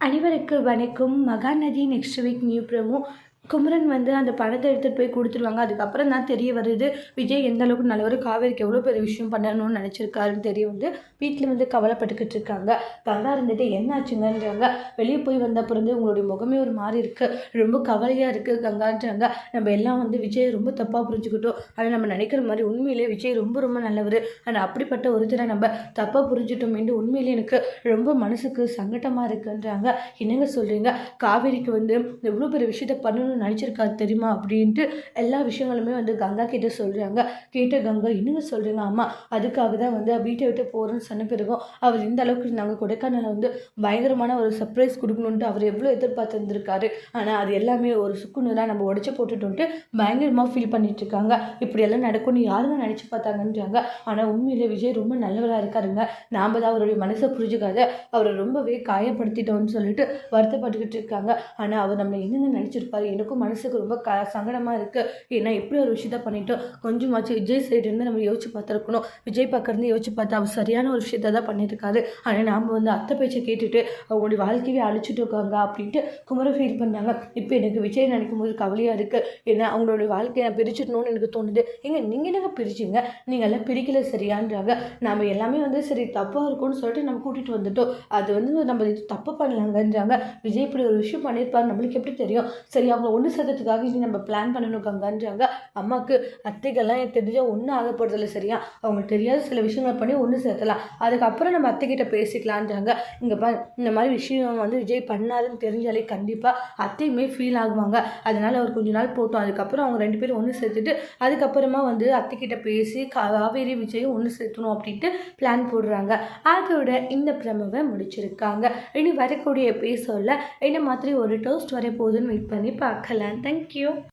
அனைவருக்கு வணக்கம். Mahanadi next week new promo. Kumaran வந்து அந்த பணத்தை எடுத்துகிட்டு போய் கொடுத்துருவாங்க. அதுக்கப்புறம் தான் தெரிய வருது விஜய் எந்த அளவுக்கு நல்லவர் காவேரிக்கு எவ்வளோ பெரிய விஷயம் பண்ணணும்னு நினச்சிருக்காருன்னு தெரிய வந்து வீட்டில் வந்து கவலைப்பட்டுக்கிட்டு இருக்காங்க. கங்கா இருந்துட்டு என்னாச்சுங்கன்றாங்க வெளியே போய் வந்த பிறந்து உங்களுடைய முகமே ஒரு மாதிரி இருக்குது ரொம்ப கவலையாக இருக்குது கங்கான்றாங்க. நம்ம எல்லாம் வந்து விஜய் ரொம்ப தப்பாக புரிஞ்சுக்கிட்டோம். ஆனால் நம்ம நினைக்கிற மாதிரி உண்மையிலேயே விஜய் ரொம்ப ரொம்ப நல்லவர். ஆனால் அப்படிப்பட்ட ஒருத்தரை நம்ம தப்பாக புரிஞ்சுட்டோமேண்டு உண்மையிலே எனக்கு ரொம்ப மனசுக்கு சங்கட்டமாக இருக்குன்றாங்க. என்னங்க சொல்கிறீங்க காவேரிக்கு வந்து எவ்வளோ பெரிய விஷயத்த பண்ணணும்னு நினச்சிருக்காரு தெரியுமா அப்படின்ட்டு எல்லா விஷயங்களுமே வந்து கங்கா கிட்டே சொல்கிறாங்க கேட்ட கங்கா என்னங்க சொல்கிறீங்க அம்மா அதுக்காக தான் வந்து வீட்டை விட்டு போகிறேன்னு சொன்ன பிறகும் அவர் இந்த அளவுக்கு நாங்கள் கொடைக்கானலை வந்து பயங்கரமான ஒரு சர்ப்ரைஸ் கொடுக்கணுன்ட்டு அவர் எவ்வளோ எதிர்பார்த்துருந்துருக்காரு. ஆனால் அது எல்லாமே ஒரு சுக்குநூறாக நம்ம உடச்சி போட்டுட்டோன்ட்டு பயங்கரமாக ஃபீல் பண்ணிட்டு இருக்காங்க இப்படியெல்லாம் நடக்கும்னு யாருங்க நினச்சி பார்த்தாங்கன்றாங்க. ஆனால் உண்மையிலே விஜய் ரொம்ப நல்லவராக இருக்காருங்க. நாம் தான் அவருடைய மனசை புரிஞ்சுக்காத அவரை ரொம்பவே காயப்படுத்திட்டோம்னு சொல்லிட்டு வருத்தப்பட்டுக்கிட்டு இருக்காங்க. ஆனால் அவர் நம்மளை என்னென்ன நினச்சிருப்பாரு? எனக்கும் மனசுக்கு ரொம்ப க சங்கடமாக இருக்குது ஏன்னா எப்படி ஒரு விஷயத்த பண்ணிட்டோம் கொஞ்சமாச்சு விஜய் சைடு நம்ம யோசிச்சு பார்த்துருக்கணும். விஜய் பக்கம் யோசிச்சு பார்த்தா அவர் சரியான ஒரு விஷயத்த தான் பண்ணியிருக்காரு. ஆனால் நாம் வந்து அத்தை பேச்சை கேட்டுட்டு அவங்களுடைய வாழ்க்கையை அழிச்சிட்டு இருக்காங்க அப்படின்ட்டு குமர ஃபீல் பண்ணாங்க. இப்போ எனக்கு விஜய் நினைக்கும் போது கவலையாக இருக்குது ஏன்னா அவங்களுடைய வாழ்க்கையை நான் பிரிச்சிடணும்னு எனக்கு தோணுது. ஏங்க நீங்கள் என்னங்க பிரிச்சிங்க? நீங்கள் எல்லாம் பிரிக்கல சரியான்றாங்க. நம்ம எல்லாமே வந்து சரி தப்பாக இருக்கும்னு சொல்லிட்டு நம்ம கூட்டிகிட்டு வந்துட்டோம். அது வந்து நம்ம இது தப்பு பண்ணலாங்கன்றாங்க. விஜய் இப்படி ஒரு விஷயம் பண்ணியிருப்பாரு. நம்மளுக்கு எப்படி தெரியும்? சரி அவங்க ஒன்று சேர்த்துறதுக்காக நம்ம பிளான் பண்ணணும் கங்கான்றாங்க. அம்மாவுக்கு அத்தைக்கெல்லாம் எனக்கு தெரிஞ்சால் ஒன்றும் ஆக போகிறதில்ல சரியா? அவங்களுக்கு தெரியாத சில விஷயங்கள் பண்ணி ஒன்று சேர்த்தலாம் அதுக்கப்புறம் நம்ம அத்தைக்கிட்ட பேசிக்கலான்றாங்க. இங்கே பா இந்த மாதிரி விஷயம் வந்து விஜய் பண்ணாருன்னு தெரிஞ்சாலே கண்டிப்பாக அத்தையுமே ஃபீல் ஆகுவாங்க. அதனால் அவர் கொஞ்ச நாள் போட்டோம். அதுக்கப்புறம் அவங்க ரெண்டு பேரும் ஒன்று சேர்த்துட்டு அதுக்கப்புறமா வந்து அத்தைக்கிட்ட பேசி காவேரி விஜயும் ஒன்று சேர்த்தணும் அப்படின்ட்டு பிளான் போடுறாங்க. அதோட இந்த பிரமவை முடிச்சிருக்காங்க. இனி வரக்கூடிய எபிசோடில் என்ன மாதிரி ஒரு டோஸ்ட் வர போகுதுன்னு வெயிட் பண்ணி பார்க்கலாம் Bakhalan. Thank you.